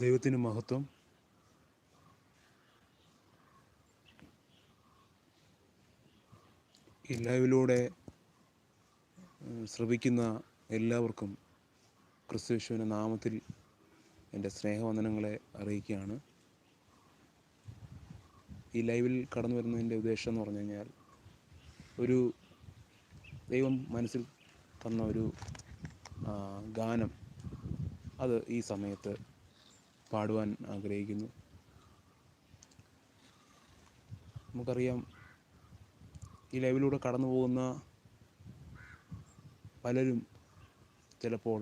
ദൈവത്തിന് മഹത്വം. ഈ ലൈവിലൂടെ ശ്രവിക്കുന്ന എല്ലാവർക്കും ക്രിസ്തുവിശുവിന്റെ നാമത്തിൽ എന്റെ സ്നേഹവന്ദനങ്ങളെ അറിയിക്കുകയാണ്. ഈ ലൈവിൽ കടന്നു വരുന്നതിന്റെ ഉദ്ദേശം എന്ന് പറഞ്ഞു കഴിഞ്ഞാൽ ഒരു ദൈവം മനസ്സിൽ തന്ന ഒരു ഗാനം അത് ഈ സമയത്ത് പാടുവാൻ ആഗ്രഹിക്കുന്നു. നമുക്കറിയാം ഈ ലൈവിലൂടെ കടന്നു പോകുന്ന പലരും ചിലപ്പോൾ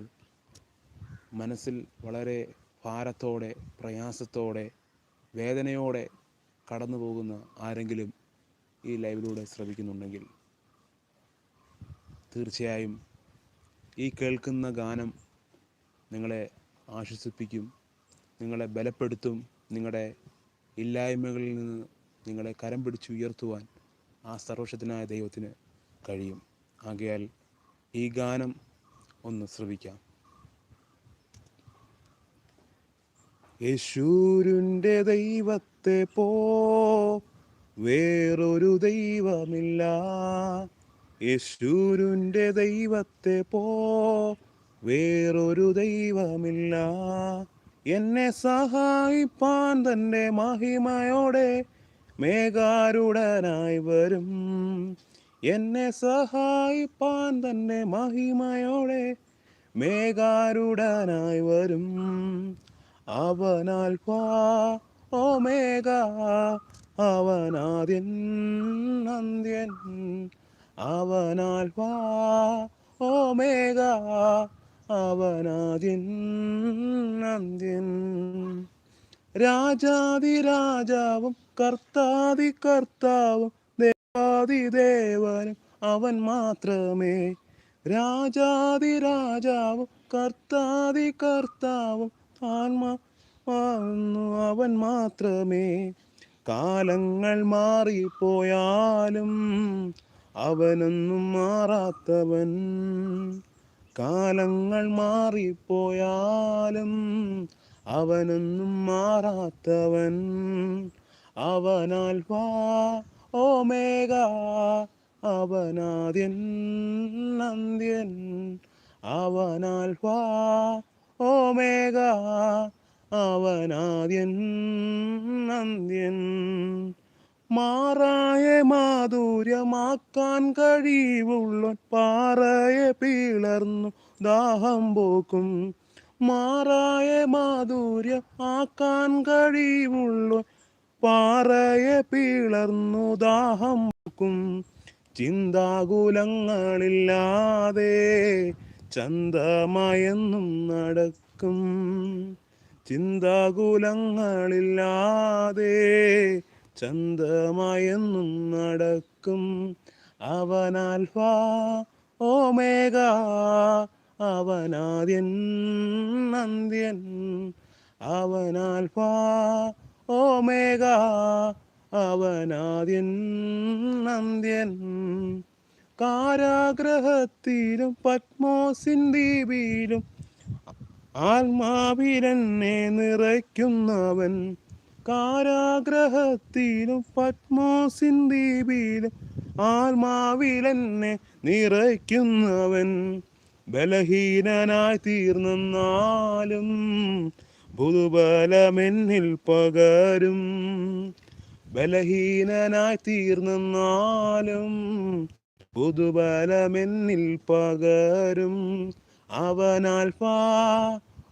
മനസ്സിൽ വളരെ ഭാരത്തോടെ പ്രയാസത്തോടെ വേദനയോടെ കടന്നു പോകുന്ന ആരെങ്കിലും ഈ ലൈവിലൂടെ ശ്രവിക്കുന്നുണ്ടെങ്കിൽ തീർച്ചയായും ഈ കേൾക്കുന്ന ഗാനം നിങ്ങളെ ആശ്വസിപ്പിക്കും. നിങ്ങളെ ബലപ്പെടുത്തും. നിങ്ങളുടെ ഇല്ലായ്മകളിൽ നിന്ന് നിങ്ങളെ കരം പിടിച്ച് ഉയർത്തുവാൻ ആ സർവശക്തനായ ദൈവത്തിന് കഴിയും. ആകയാൽ ഈ ഗാനം ഒന്ന് ശ്രവിക്കാം. യേശൂരിന്റെ ദൈവത്തെ പോ വേറൊരു ദൈവമില്ല. യേശൂരിന്റെ ദൈവത്തെ പോ വേറൊരു ദൈവമില്ല. എന്നെ സഹായിപ്പാൻ തന്റെ മഹിമയോടെ മേഘാരുടനായി വരും. എന്നെ സഹായിപ്പാൻ തന്റെ മഹിമയോടെ മേഘാരുടനായി വരും. അവനാൽ പാ ഓ മേഘ അവനാദ്യൻ അന്ത്യൻ. അവനാൽ പാ ഓ മേഘ അവനാദ്യൻ അന്ത്യൻ. രാജാതി രാജാവും കർത്താതി കർത്താവും ദേവാതി ദേവനും അവൻ മാത്രമേ. രാജാതി രാജാവും കർത്താതി കർത്താവും ആത്മാന്നു അവൻ മാത്രമേ. കാലങ്ങൾ മാറിപ്പോയാലും അവനൊന്നും മാറാത്തവൻ. കാലങ്ങൾ മാറിപ്പോയാലും അവനൊന്നും മാറാത്തവൻ. അവനാൽ വാ ഓ മേഘ അവനാദ്യൻ നന്ദ്യൻ അവനാൽ വാ ഓ മേഘ അവനാദ്യൻ അന്ത്യൻ. മാറായ മാധുര്യമാക്കാൻ കഴിവുള്ളൻ പാറയെ പിളർന്നു ദാഹം പോക്കും. മാറായ മാധുര്യം ആക്കാൻ കഴിവുള്ള പാറയെ പിളർന്നു ദാഹം പോക്കും. ചിന്താകുലങ്ങളില്ലാതെ ചന്തമയെന്നും നടക്കും. ചിന്താകുലങ്ങളില്ലാതെ ചന്തമയെന്നും നടക്കും. അവനാൽഫാ ഓമേഗ അവനാദ്യൻ നന്ദ്യൻ. അവനാൽഫാ ഓമേഗ അവനാദ്യൻ നന്ദ്യൻ. കാരാഗ്രഹത്തിലും പത്മോസിൻ ദ്വീപിലും ആത്മാവിരനെ നിറയ്ക്കുന്നവൻ. കാരാഗ്രഹത്തിലും പത്മോസിൻ ദ്വീപിലും ആത്മാവിലെന്നെ നിറയ്ക്കുന്നവൻ ബലഹീനനായി തീർന്നാലും ഭൂബലമെന്നിൽ പകരും. ബലഹീനനായി തീർന്നാലും പുതുബലമെന്നിൽ പകരും. അവനാൽഫ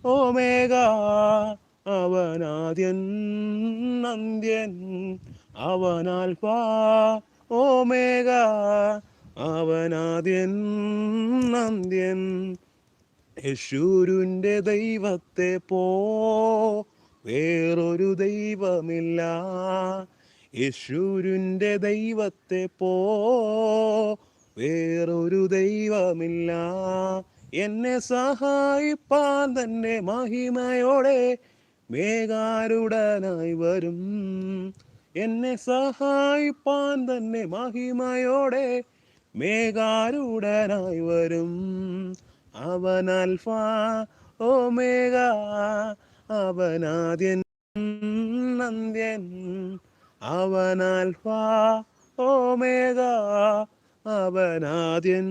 ഓമേഗ അവനാദ്യൻ അന്ത്യൻ അവനാൽഫാ ഓമേഗ അവനാദ്യൻ അന്ത്യൻ യശൂരുന്റെ ദൈവത്തെ പോ വേറൊരു ദൈവമില്ല. യശൂരുന്റെ ദൈവത്തെ പോ വേറൊരു ദൈവമില്ല. എന്നെ സഹായിപ്പാൻ തന്നെ മഹിമയോടെ മേഘാരുടനായി വരും. എന്നെ സഹായിപ്പാൻ തന്നെ മഹിമയോടെ മേഘാരുടനായി വരും. അവൻ അൽഫ മേഘ അവനാദ്യൻ നന്ദ്യൻ അവൻ അൽഫ ഓ മേഘ അവനാദ്യൻ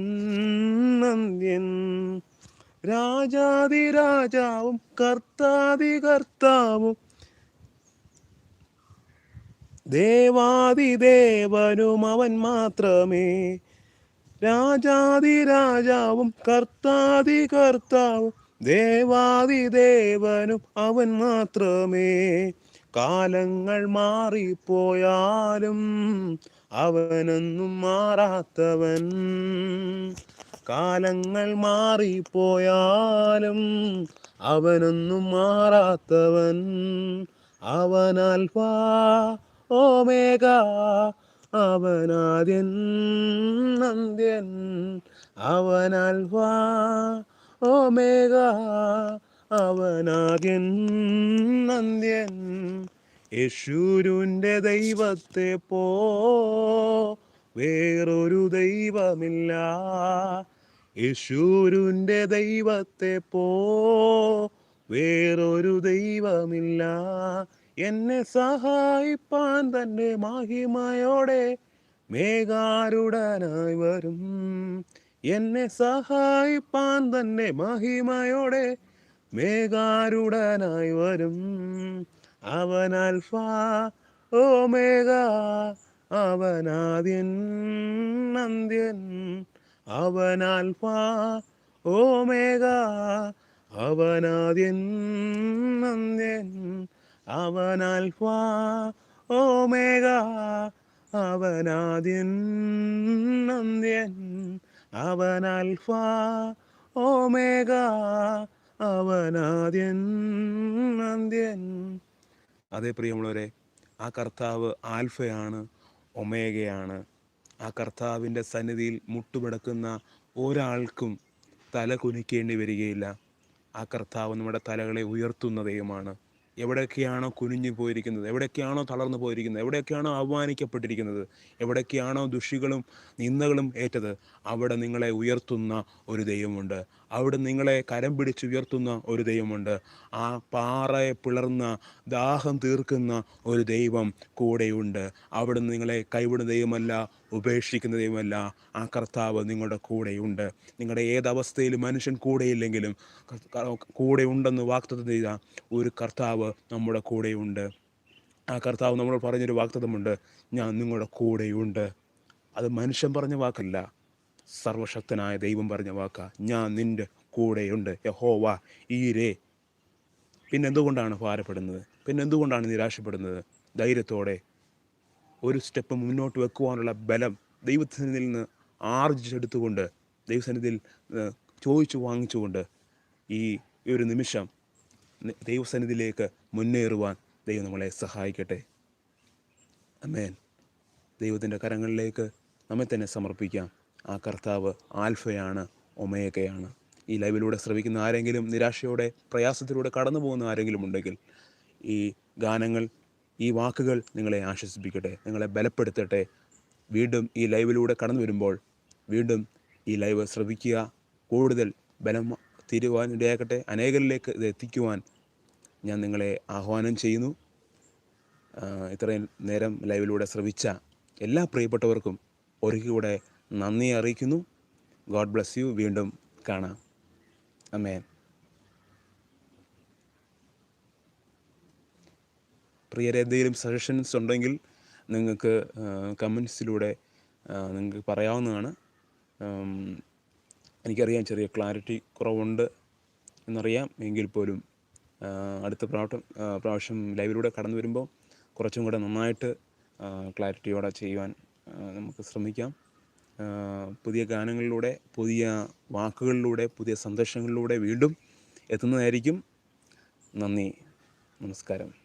നന്ദ്യൻ രാജാതിരാജാവും കർത്താതി കർത്താവും ദേവാതി ദേവനും അവൻ മാത്രമേ രാജാതി രാജാവും കർത്താതി കർത്താവും ദേവാതി ദേവനും അവൻ മാത്രമേ. കാലങ്ങൾ മാറിപ്പോയാലും അവനൊന്നും മാറാത്തവൻ. കാലങ്ങൾ മാറിപ്പോയാലും അവനൊന്നും മാറാത്തവൻ. അവനാൽഫ ഓമേഗ അവനാദ്യൻ നന്ദ്യൻ അവനാൽഫ ഓമേഗ അവനാദ്യൻ നന്ദ്യൻ യേശൂരുന്റെ ദൈവത്തെ പോ വേറൊരു ദൈവമില്ല. യേശൂരുന്റെ ദൈവത്തെ പോ. വേറൊരു ദൈവമില്ല. എന്നെ സഹായിപ്പാൻ തന്റെ മഹിമയോടെ മേഘാരുടനായി വരും. എന്നെ സഹായിപ്പാൻ തന്നെ മഹിമയോടെ മേഘാരുടനായി വരും. അവൻ അൽഫ മേഘ അവനാദ്യൻ നന്ദ്യൻ അവൻ അൽഫ ഓമേഗ അവനാദ്യൻ നന്ദ്യൻ അവൻ അൽഫ ഓമേഗ അവനാദ്യൻ നന്ദ്യൻ അവൻ അൽഫ ഓമേഗ അവനാദ്യൻ നന്ദ്യൻ. അതേ പ്രിയമുള്ളവരെ ആ കർത്താവ് ആൽഫയാണ് ഒമേഗയാണ്. ആ കർത്താവിന്റെ സന്നിധിയിൽ മുട്ടുമടക്കുന്ന ഒരാൾക്കും തല കുനിക്കേണ്ടി വരികയില്ല. ആ കർത്താവ് നമ്മുടെ തലകളെ ഉയർത്തുന്ന ദൈവമാണ്. എവിടെയൊക്കെയാണോ കുനിഞ്ഞു പോയിരിക്കുന്നത് എവിടെയൊക്കെയാണോ തളർന്നു പോയിരിക്കുന്നത് എവിടെയൊക്കെയാണോ അപമാനിക്കപ്പെട്ടിരിക്കുന്നത് എവിടെയൊക്കെയാണോ ദുഷികളും നിന്ദകളും ഏറ്റത് അവിടെ നിങ്ങളെ ഉയർത്തുന്ന ഒരു ദൈവമുണ്ട്. അവിടെ നിങ്ങളെ കരം പിടിച്ചുയർത്തുന്ന ഒരു ദൈവമുണ്ട്. ആ പാറയെ പിളർന്ന ദാഹം തീർക്കുന്ന ഒരു ദൈവം കൂടെയുണ്ട്. അവിടെ നിങ്ങളെ കൈവിടുന്ന ദൈവമല്ല ഉപേക്ഷിക്കുന്ന ദൈവമല്ല. ആ കർത്താവ് നിങ്ങളുടെ കൂടെയുണ്ട്. നിങ്ങളുടെ ഏതവസ്ഥയിലും മനുഷ്യൻ കൂടെയില്ലെങ്കിലും കൂടെ ഉണ്ടെന്ന് വാക്തത്വം ചെയ്ത ഒരു കർത്താവ് നമ്മുടെ കൂടെയുണ്ട്. ആ കർത്താവ് നമ്മൾ പറഞ്ഞൊരു വാക്തത്വമുണ്ട് ഞാൻ നിങ്ങളുടെ കൂടെയുണ്ട്. അത് മനുഷ്യൻ പറഞ്ഞ വാക്കല്ല. സർവശക്തനായ ദൈവം പറഞ്ഞ വാക്ക ഞാൻ നിന്റെ കൂടെയുണ്ട് യഹോവ ഈരേ. പിന്നെ എന്തുകൊണ്ടാണ് ഭാരപ്പെടുന്നത്? പിന്നെ എന്തുകൊണ്ടാണ് നിരാശപ്പെടുന്നത്? ധൈര്യത്തോടെ ഒരു സ്റ്റെപ്പ് മുന്നോട്ട് വെക്കുവാനുള്ള ബലം ദൈവസന്നിധിയിൽ നിന്ന് ആർജിച്ചെടുത്തുകൊണ്ട് ദൈവസന്നിധിയിൽ ചോദിച്ചു വാങ്ങിച്ചുകൊണ്ട് ഈ ഒരു നിമിഷം ദൈവസന്നിധിയിലേക്ക് മുന്നേറുവാൻ ദൈവം നമ്മളെ സഹായിക്കട്ടെ. അമേൻ ദൈവത്തിന്റെ കരങ്ങളിലേക്ക് നമ്മെ തന്നെ സമർപ്പിക്കാം. ആ കർത്താവ് ആൽഫയാണ് ഒമേഗയാണ്. ഈ ലൈവിലൂടെ ശ്രവിക്കുന്ന ആരെങ്കിലും നിരാശയോടെ പ്രയാസത്തിലൂടെ കടന്നു പോകുന്ന ആരെങ്കിലും ഉണ്ടെങ്കിൽ ഈ ഗാനങ്ങൾ ഈ വാക്കുകൾ നിങ്ങളെ ആശ്വസിപ്പിക്കട്ടെ നിങ്ങളെ ബലപ്പെടുത്തട്ടെ. വീണ്ടും ഈ ലൈവിലൂടെ കടന്നു വരുമ്പോൾ വീണ്ടും ഈ ലൈവ് ശ്രവിക്കുക. കൂടുതൽ ബലം തീരുവാൻ ഇടയാക്കട്ടെ അനേകരിലേക്ക് ഇത് എത്തിക്കുവാൻ ഞാൻ നിങ്ങളെ ആഹ്വാനം ചെയ്യുന്നു. ഇത്രയും നേരം ലൈവിലൂടെ ശ്രവിച്ച എല്ലാ പ്രിയപ്പെട്ടവർക്കും ഒരിക്കൽ കൂടെ നന്ദി അറിയിക്കുന്നു. ഗോഡ് ബ്ലസ് യു വീണ്ടും കാണാം. അമ്മേ പ്രിയരെ എന്തെങ്കിലും സജഷൻസ് ഉണ്ടെങ്കിൽ നിങ്ങൾക്ക് കമൻസിലൂടെ നിങ്ങൾക്ക് പറയാവുന്നതാണ്. എനിക്കറിയാം ചെറിയ ക്ലാരിറ്റി കുറവുണ്ട് എന്നറിയാം. എങ്കിൽ പോലും അടുത്ത പ്രാവശ്യം പ്രാവശ്യം ലൈവിലൂടെ കടന്നു വരുമ്പോൾ കുറച്ചും കൂടെ നന്നായിട്ട് ക്ലാരിറ്റിയോടെ ചെയ്യുവാൻ നമുക്ക് ശ്രമിക്കാം. പുതിയ ഗാനങ്ങളിലൂടെ പുതിയ വാക്കുകളിലൂടെ പുതിയ സന്ദേശങ്ങളിലൂടെ വീണ്ടും എത്തുന്നതായിരിക്കും. നന്ദി. നമസ്കാരം.